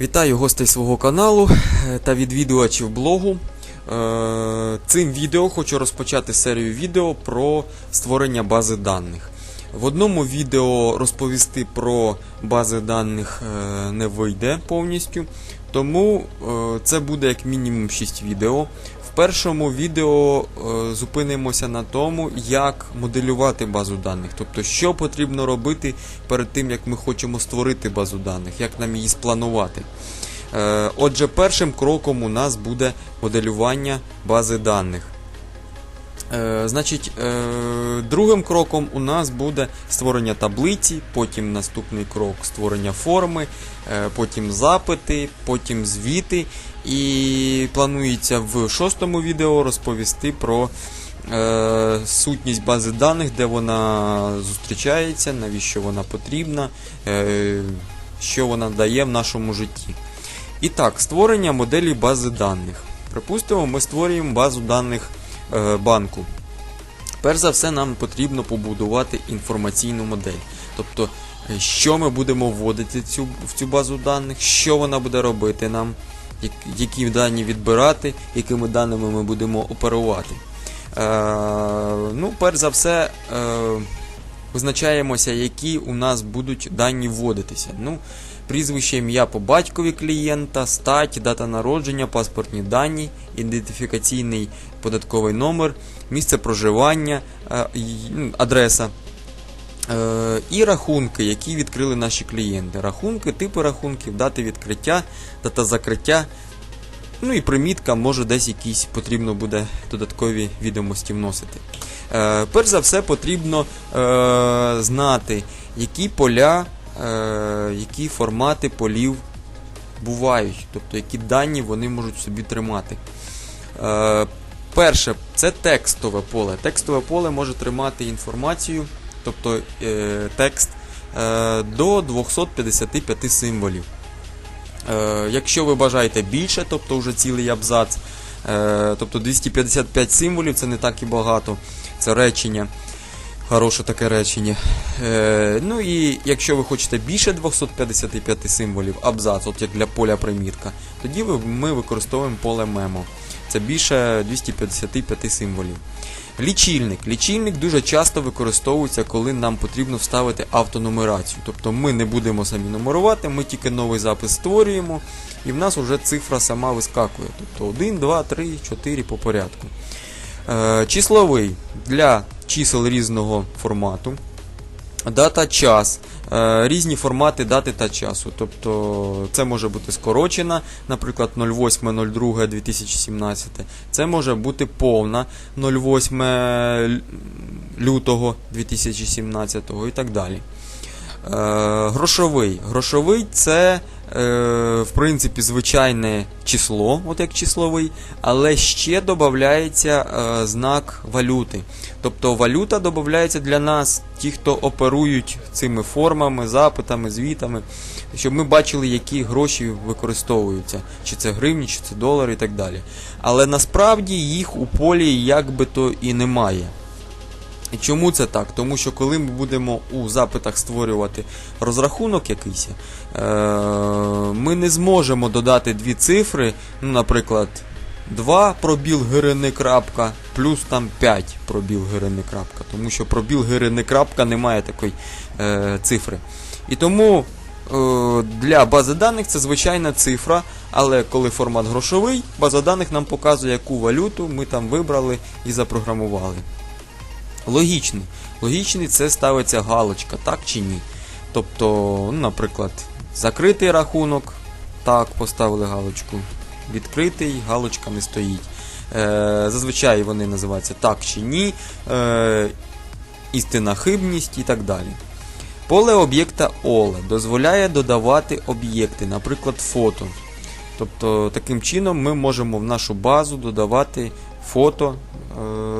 Вітаю гостей свого каналу е, та відвідувачів блогу. Е, Цим відео хочу розпочати серію відео про створення бази даних. В одному відео розповісти про бази даних е, не вийде повністю, тому це буде як мінімум 6 відео. Першому відео е, зупинимося на тому, як моделювати базу даних, тобто що потрібно робити перед тим, як ми хочемо створити базу даних, як нам її спланувати. Е, Отже, першим кроком у нас буде моделювання бази даних. Е, Значить, е, другим кроком у нас буде створення таблиці, потім наступний крок створення форми, е, потім запити, потім звіти. І планується в шостому відео розповісти про сутність бази даних, де вона зустрічається, навіщо вона потрібна, що вона дає в нашому житті. І так, створення моделі бази даних. Припустимо, ми створюємо базу даних банку. Перш за все, нам потрібно побудувати інформаційну модель. Тобто, е, що ми будемо вводити цю, в цю базу даних, що вона буде робити нам, які дані відбирати, якими даними ми будемо оперувати. Е, ну, перш за все, е, визначаємося, які у нас будуть дані вводитися. Ну, прізвище, ім'я по батькові клієнта, стать, дата народження, паспортні дані, ідентифікаційний податковий номер, місце проживання, е, ну, адреса. Е, І рахунки, які відкрили наші клієнти. Рахунки, типи рахунків, дати відкриття, дата закриття. Ну і примітка, може десь якісь потрібно буде додаткові відомості вносити. Е, перш за все, потрібно е, знати, які поля, е, які формати полів бувають, тобто які дані вони можуть собі тримати. Перше, це текстове поле. Текстове поле може тримати інформацію, тобто текст до 255 символів. Якщо ви бажаєте більше, тобто вже цілий абзац, тобто 255 символів це не так і багато, це речення. Хороше таке речення. Е, ну і якщо ви хочете більше 255 символів, абзац, от як для поля примітка, тоді ми використовуємо поле мемо. Це більше 255 символів. Лічильник. Лічильник дуже часто використовується, коли нам потрібно вставити автонумерацію. Тобто ми не будемо самі нумерувати, ми тільки новий запис створюємо, і в нас вже цифра сама вискакує. Тобто 1, 2, 3, 4 по порядку. Е, числовий для чисел різного формату. Дата час. Е, Різні формати дати та часу. Тобто це може бути скорочена, наприклад, 08.02.2017. Це може бути повна 08 лютого 2017 і так далі. Е, грошовий. Грошовий це, в принципі, звичайне число, от як числовий, але ще додається е, знак валюти. Тобто валюта додається для нас, ті, хто оперують цими формами, запитами, звітами, щоб ми бачили, які гроші використовуються, чи це гривні, чи це долари і так далі. Але насправді їх у полі як то і немає. Чому це так? Тому що коли ми будемо у запитах створювати розрахунок якийсь, е, ми не зможемо додати дві цифри, ну, наприклад, 2 пробіл гирини крапка, плюс там 5 пробіл гирини крапка. Тому що пробіл гирини крапка немає такої е, цифри. І тому е, для бази даних це звичайна цифра, але коли формат грошовий, база даних нам показує, яку валюту ми там вибрали і запрограмували. Логічний. Логічний це ставиться галочка, так чи ні. Тобто, ну, наприклад, закритий рахунок, так, поставили галочку. Відкритий, галочка не стоїть. Е, зазвичай вони називаються так чи ні, е, істинна хибність і так далі. Поле об'єкта OLE дозволяє додавати об'єкти, наприклад, фото. Тобто, таким чином ми можемо в нашу базу додавати фото. Е,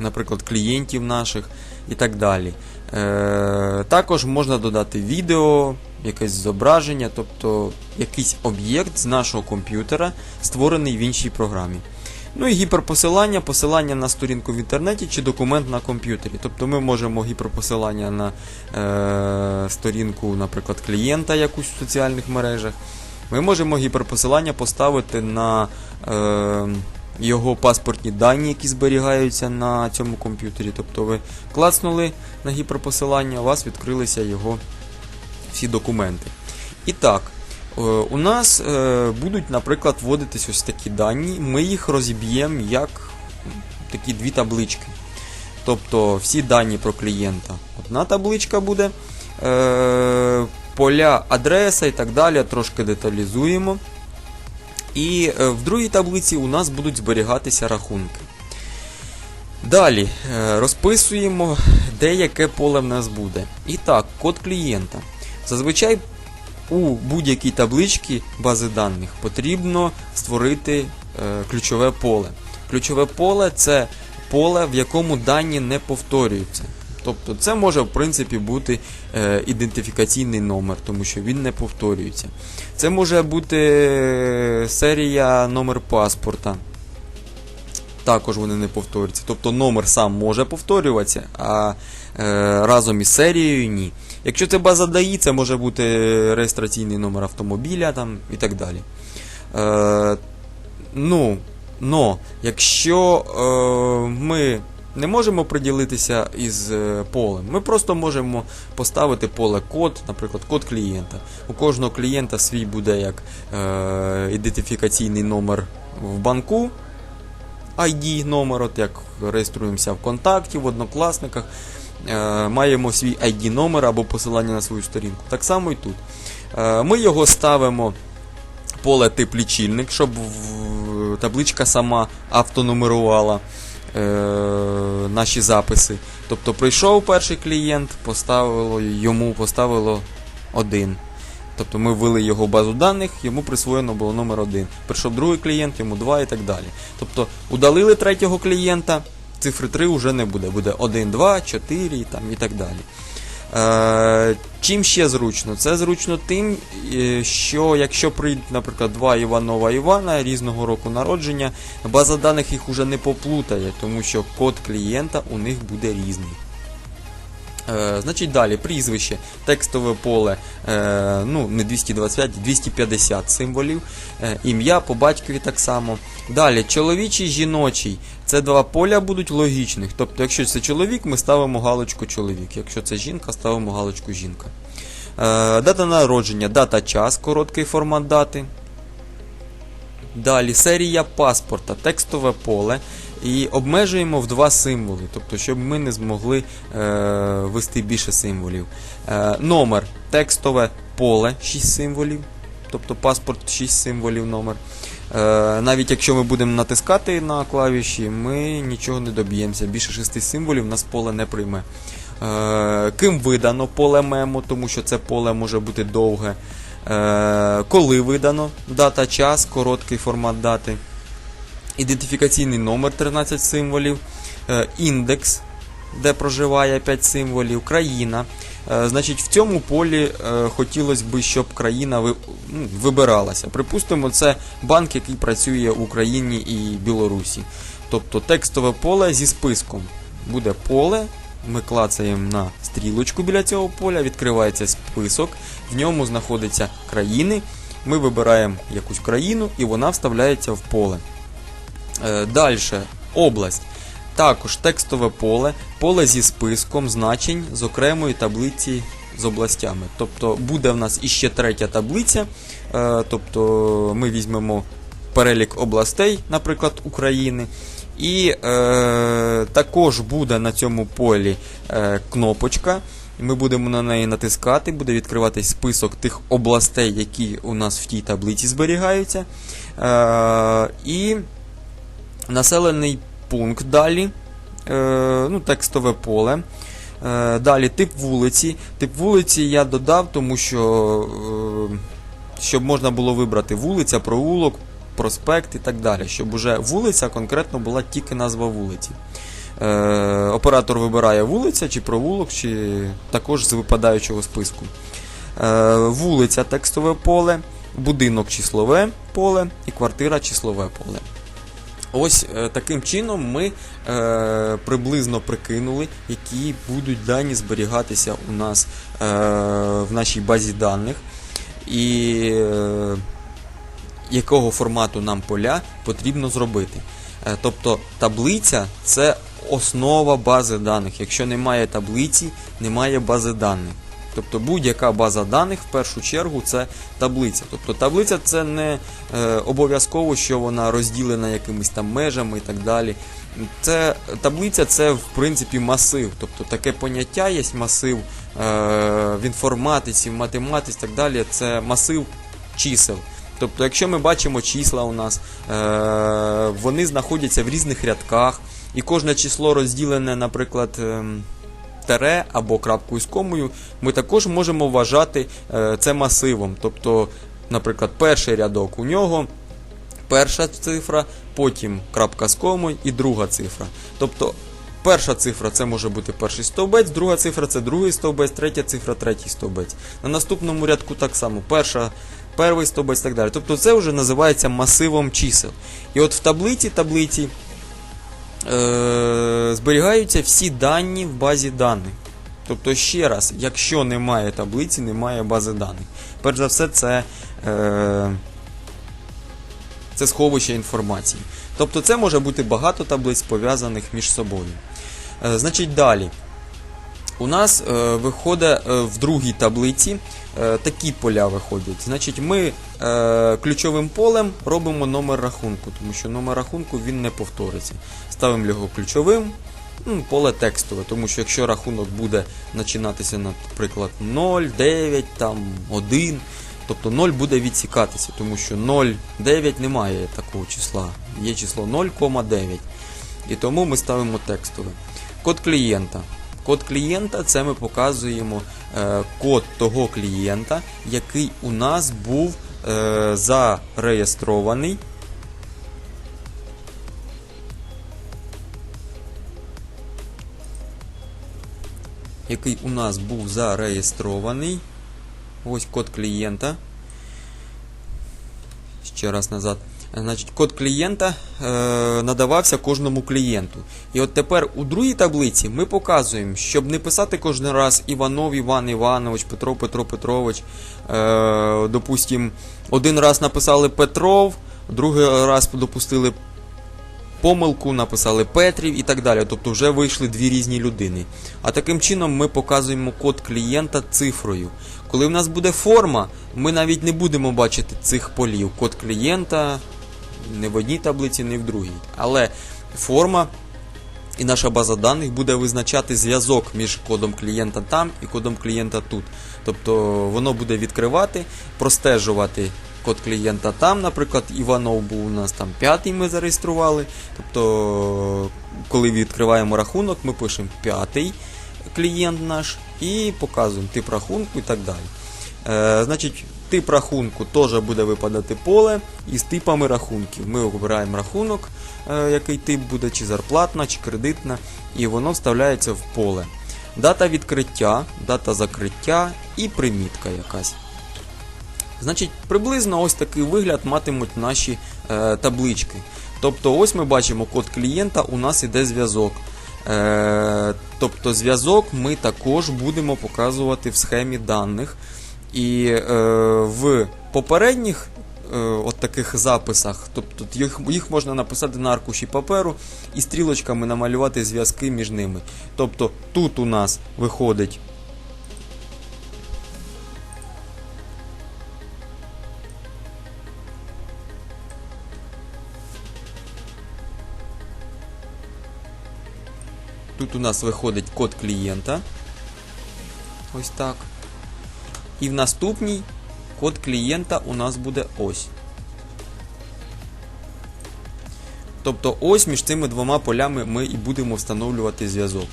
наприклад, клієнтів наших і так далі. Е, також можна додати відео, якесь зображення, тобто якийсь об'єкт з нашого комп'ютера, створений в іншій програмі. Ну і гіперпосилання, посилання на сторінку в інтернеті чи документ на комп'ютері. Тобто ми можемо гіперпосилання на е, сторінку, наприклад, клієнта якусь в соціальних мережах. Ми можемо гіперпосилання поставити на е, його паспортні дані, які зберігаються на цьому комп'ютері. Тобто ви клацнули на гіперпосилання, у вас відкрилися його всі документи. І так, е, у нас е, будуть, наприклад, вводитись ось такі дані. Ми їх розіб'ємо як такі дві таблички. Тобто всі дані про клієнта. Одна табличка буде, е, поля, адреса і так далі, трошки деталізуємо. І е, в другій таблиці у нас будуть зберігатися рахунки. Далі е, розписуємо, де яке поле в нас буде. І так, код клієнта. Зазвичай у будь-якій табличці бази даних потрібно створити е, ключове поле. Ключове поле це поле, в якому дані не повторюються. Тобто це може в принципі бути е, ідентифікаційний номер, тому що він не повторюється. Це може бути е, серія номер паспорта. Також вони не повторюються. Тобто номер сам може повторюватися, а е, разом із серією ні. Якщо це база ДАІ, це може бути реєстраційний номер автомобіля там, і так далі. Е, ну, но, якщо е, ми не можемо приділитися із е, полем, ми просто можемо поставити поле код, наприклад, код клієнта. У кожного клієнта свій буде як е, ідентифікаційний номер в банку. ID номер, от як реєструємося в контакті, в однокласниках, е, маємо свій ID номер або посилання на свою сторінку. Так само і тут. Е, ми його ставимо поле тип лічильник, щоб табличка сама автонумерувала е, наші записи. Тобто прийшов перший клієнт, поставило йому поставило один. Тобто ми ввели його в базу даних, йому присвоєно було номер 1. Прийшов другий клієнт, йому 2 і так далі. Тобто удалили третього клієнта, цифри 3 вже не буде. Буде 1, 2, 4 і, там, і так далі. Е, чим ще зручно? Це зручно тим, е, що якщо прийдуть, наприклад, два Іванова Івана різного року народження, база даних їх уже не поплутає, тому що код клієнта у них буде різний. Е, значить далі, прізвище, текстове поле, е, ну не 225, 250 символів, е, ім'я по батькові так само. Далі, чоловічий, жіночий. Це два поля будуть логічних. Тобто, якщо це чоловік, ми ставимо галочку чоловік. Якщо це жінка, ставимо галочку жінка. Е, дата народження, дата час, короткий формат дати. Далі серія паспорта, текстове поле. І обмежуємо в два символи, тобто, щоб ми не змогли е, ввести більше символів. Е, номер, текстове поле 6 символів, тобто паспорт 6 символів номер. Е, навіть якщо ми будемо натискати на клавіші, ми нічого не доб'ємося. Більше 6 символів нас поле не прийме. Е, ким видано поле мемо, тому що це поле може бути довге. Е, коли видано, дата, час, короткий формат дати. Ідентифікаційний номер 13 символів, е, індекс, де проживає 5 символів, країна. Е, Значить, в цьому полі е, хотілося б, щоб країна ну, вибиралася. Припустимо, це банк, який працює в Україні і Білорусі. Тобто текстове поле зі списком. Буде поле, ми клацаємо на стрілочку біля цього поля, відкривається список, в ньому знаходяться країни. Ми вибираємо якусь країну і вона вставляється в поле. Далі, область. Також текстове поле, поле зі списком значень з окремої таблиці з областями. Тобто буде в нас іще третя таблиця. е, Тобто ми візьмемо перелік областей, наприклад, України. І е, також буде на цьому полі е, кнопочка. Ми будемо на неї натискати, буде відкриватись список тих областей, які у нас в тій таблиці зберігаються. Е, і населений пункт далі, е, ну, текстове поле. Е, далі тип вулиці. Тип вулиці я додав, тому що е, щоб можна було вибрати вулиця, проулок, проспект і так далі. Щоб уже вулиця конкретно була тільки назва вулиці. Е, оператор вибирає вулиця чи провулок, чи також з випадаючого списку. Е, вулиця текстове поле, будинок числове поле і квартира числове поле. Ось е, таким чином ми е, приблизно прикинули, які будуть дані зберігатися у нас е, в нашій базі даних, і е, якого формату нам поля потрібно зробити. Е, тобто таблиця це основа бази даних. Якщо немає таблиці, немає бази даних. Тобто будь-яка база даних в першу чергу це таблиця. Тобто таблиця це не е, обов'язково, що вона розділена якимись там межами і так далі. Це таблиця це в принципі масив. Тобто таке поняття є масив е, в інформатиці, в математиці і так далі. Це масив чисел. Тобто, якщо ми бачимо числа у нас, е, вони знаходяться в різних рядках, і кожне число розділене, наприклад. ем, тере або крапкою з комою, ми також можемо вважати е, це масивом. Тобто, наприклад, перший рядок у нього, перша цифра, потім крапка з комою і друга цифра. Тобто, перша цифра це може бути перший стовбець, друга цифра це другий стовбець, третя цифра третій стовбець. На наступному рядку так само, перша. Перший стовбець і так далі. Тобто це вже називається масивом чисел. І от в таблиці таблиці е, зберігаються всі дані в базі даних. Тобто, ще раз, якщо немає таблиці, немає бази даних. Перш за все, це, е, це сховище інформації. Тобто, це може бути багато таблиць пов'язаних між собою. Е, значить, далі. У нас е, виходить е, в другій таблиці е, такі поля виходять. Значить, ми е, ключовим полем робимо номер рахунку, тому що номер рахунку він не повториться. Ставимо його ключовим, ну, поле текстове, тому що якщо рахунок буде починатися, наприклад, 0, 9, там, 1, тобто 0 буде відсікатися, тому що 0,9 немає такого числа. Є число 0,9. І тому ми ставимо текстове. Код клієнта. Код клієнта це ми показуємо е, код того клієнта, який у нас був е, зареєстрований. Який у нас був зареєстрований. Ось код клієнта. Ще раз назад. Значить, код клієнта е, надавався кожному клієнту. І от тепер у другій таблиці ми показуємо, щоб не писати кожен раз Іванов, Іван Іванович, Петро, Петро Петрович. Е, допустим, один раз написали Петров, другий раз допустили помилку, написали Петрів і так далі. Тобто вже вийшли дві різні людини. А таким чином ми показуємо код клієнта цифрою. Коли в нас буде форма, ми навіть не будемо бачити цих полів. Код клієнта не в одній таблиці, не в другій. Але форма і наша база даних буде визначати зв'язок між кодом клієнта там і кодом клієнта тут. Тобто воно буде відкривати, простежувати код клієнта там, наприклад, Іванов був у нас там п'ятий, ми зареєстрували. Тобто, коли відкриваємо рахунок, ми пишемо п'ятий клієнт наш і показуємо тип рахунку і так далі. Е, значить, тип рахунку теж буде випадати поле із типами рахунків. Ми обираємо рахунок, е, який тип буде, чи зарплатна, чи кредитна, і воно вставляється в поле. Дата відкриття, дата закриття і примітка якась. Значить, приблизно ось такий вигляд матимуть наші е, таблички. Тобто, ось ми бачимо код клієнта, у нас іде зв'язок. Е, тобто зв'язок ми також будемо показувати в схемі даних. І е, в попередніх е, от таких записах, тобто їх, їх можна написати на аркуші паперу і стрілочками намалювати зв'язки між ними. Тобто тут у нас виходить. Тут у нас виходить код клієнта. Ось так. І в наступній код клієнта у нас буде ось. Тобто ось між цими двома полями ми і будемо встановлювати зв'язок.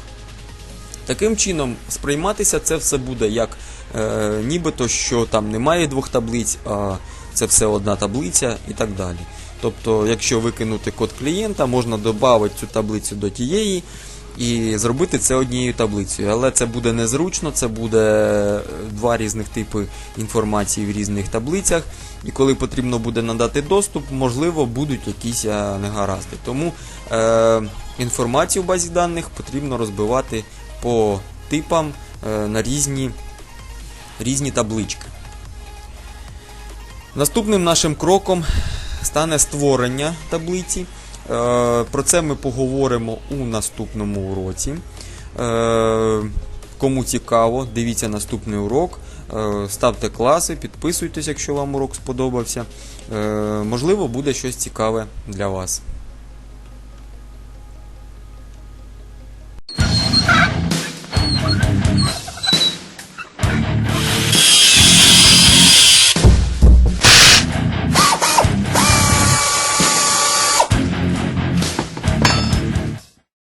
Таким чином, сприйматися це все буде як е, нібито, що там немає двох таблиць, а це все одна таблиця і так далі. Тобто, якщо викинути код клієнта, можна додати цю таблицю до тієї і зробити це однією таблицею. Але це буде незручно, це буде е, два різних типи інформації в різних таблицях. І коли потрібно буде надати доступ, можливо, будуть якісь е, негаразди. Тому е, інформацію в базі даних потрібно розбивати по типам е, на різні, різні таблички. Наступним нашим кроком стане створення таблиці. Е, Про це ми поговоримо у наступному уроці. Е, Кому цікаво, дивіться наступний урок, Е, ставте класи, підписуйтесь, якщо вам урок сподобався. Можливо, буде щось цікаве для вас.